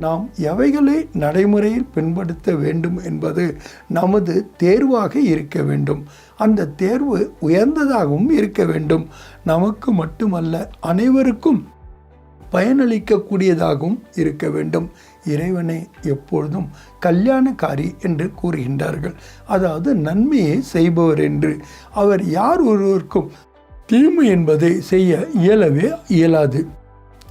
நாம் எவைகளை நடைமுறையில் பின்படுத்த வேண்டும் என்பது நமது தேர்வாக இருக்க வேண்டும். அந்த தேர்வு உயர்ந்ததாகவும் இருக்க வேண்டும். நமக்கு மட்டுமல்ல அனைவருக்கும் பயனளிக்கக்கூடியதாகவும் இருக்க வேண்டும். இறைவனை எப்பொழுதும் கல்யாணக்காரி என்று கூறுகின்றார்கள். அதாவது நன்மையை செய்பவர் என்று. அவர் யார் ஒருவருக்கும் தீமை என்பதை செய்ய இயலவே இயலாது.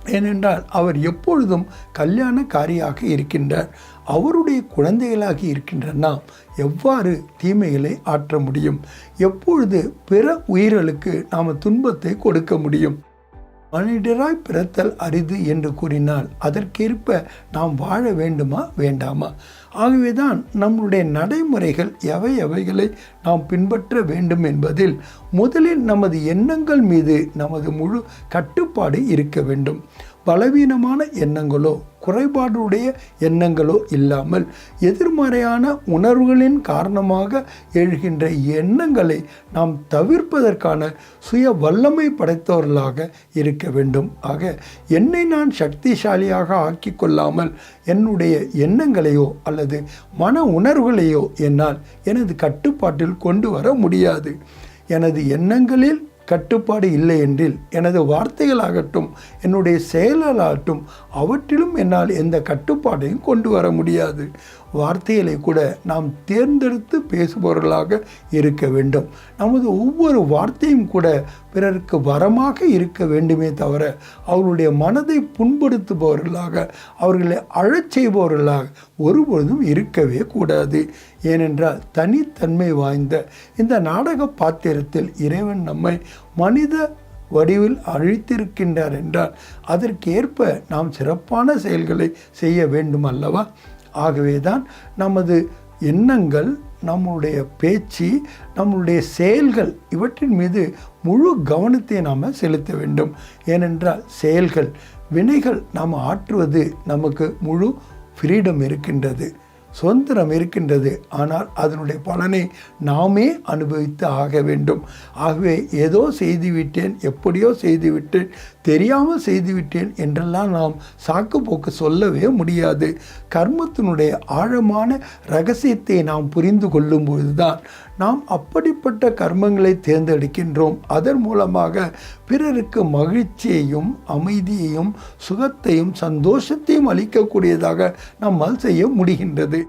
ஏனென்றால் அவர் எப்பொழுதும் கல்யாணக்காரியாக இருக்கின்றார். அவருடைய குழந்தைகளாக இருக்கின்ற நாம் எவ்வாறு தீமைகளை ஆற்ற முடியும்? எப்பொழுது பிற உயிர்களுக்கு நாம் துன்பத்தை கொடுக்க முடியும்? மனிதராய் பிறத்தல் அரிது என்று கூறினால் அதற்கேற்ப நாம் வாழ வேண்டுமா வேண்டாமா? ஆகவேதான் நம்முடைய நடைமுறைகள் எவை எவைகளை நாம் பின்பற்ற வேண்டும் என்பதில் முதலில் நமது எண்ணங்கள் மீது நமது முழு கட்டுப்பாடு இருக்க வேண்டும். பலவீனமான எண்ணங்களோ குறைபாடுடைய எண்ணங்களோ இல்லாமல் எதிர்மறையான உணர்வுகளின் காரணமாக எழுகின்ற எண்ணங்களை நாம் தவிர்ப்பதற்கான சுய வல்லமை படைத்தவர்களாக இருக்க வேண்டும். ஆக என்னை நான் சக்திசாலியாக ஆக்கி கொள்ளாமல் என்னுடைய எண்ணங்களையோ அல்லது மன உணர்வுகளையோ என்னால் எனது கட்டுப்பாட்டில் கொண்டு வர முடியாது. எனது எண்ணங்களில் கட்டுப்பாடு இல்லை என்றில் எனது வார்த்தைகளாகட்டும் என்னுடைய செயலாகட்டும் அவற்றிலும் என்னால் எந்த கட்டுப்பாட்டையும் கொண்டு வர முடியாது. வார்த்தைகளை கூட நாம் தேர்ந்தெடுத்து பேசுபவர்களாக இருக்க வேண்டும். நமது ஒவ்வொரு வார்த்தையும் கூட பிறருக்கு வரமாக இருக்க வேண்டுமே தவிர அவர்களுடைய மனதை புண்படுத்துபவர்களாக அவர்களை அழச் செய்பவர்களாக ஒருபொழுதும் இருக்கவே கூடாது. ஏனென்றால் தனித்தன்மை வாய்ந்த இந்த நாடக பாத்திரத்தில் இறைவன் நம்மை மனித வடிவில் அழித்திருக்கின்றார் என்றால் அதற்கேற்ப நாம் சிறப்பான செயல்களை செய்ய வேண்டும் அல்லவா? ஆகவே தான் நமது எண்ணங்கள் நம்முடைய பேச்சு நம்முடைய செயல்கள் இவற்றின் மீது முழு கவனத்தை நாம் செலுத்த வேண்டும். ஏனென்றால் செயல்கள் வினைகள் நாம் ஆற்றுவது நமக்கு முழு ஃப்ரீடம் இருக்கின்றது. சுதந்திரம் இருக்கின்றது. ஆனால் அதனுடைய பலனை நாமே அனுபவித்து ஆக வேண்டும். ஆகவே ஏதோ செய்துவிட்டேன் எப்படியோ செய்துவிட்டேன் தெரியாமல் செய்துவிட்டேன் என்றெல்லாம் நாம் சாக்கு போக்கு சொல்லவே முடியாது. கர்மத்தினுடைய ஆழமான ரகசியத்தை நாம் புரிந்து கொள்ளும் பொழுதுதான் நாம் அப்படிப்பட்ட கர்மங்களை தேர்ந்தெடுக்கின்றோம். அதன் மூலமாக பிறருக்கு மகிழ்ச்சியையும் அமைதியையும் சுகத்தையும் சந்தோஷத்தையும் அளிக்கக்கூடியதாக நம்மால் செய்ய முடிகின்றது.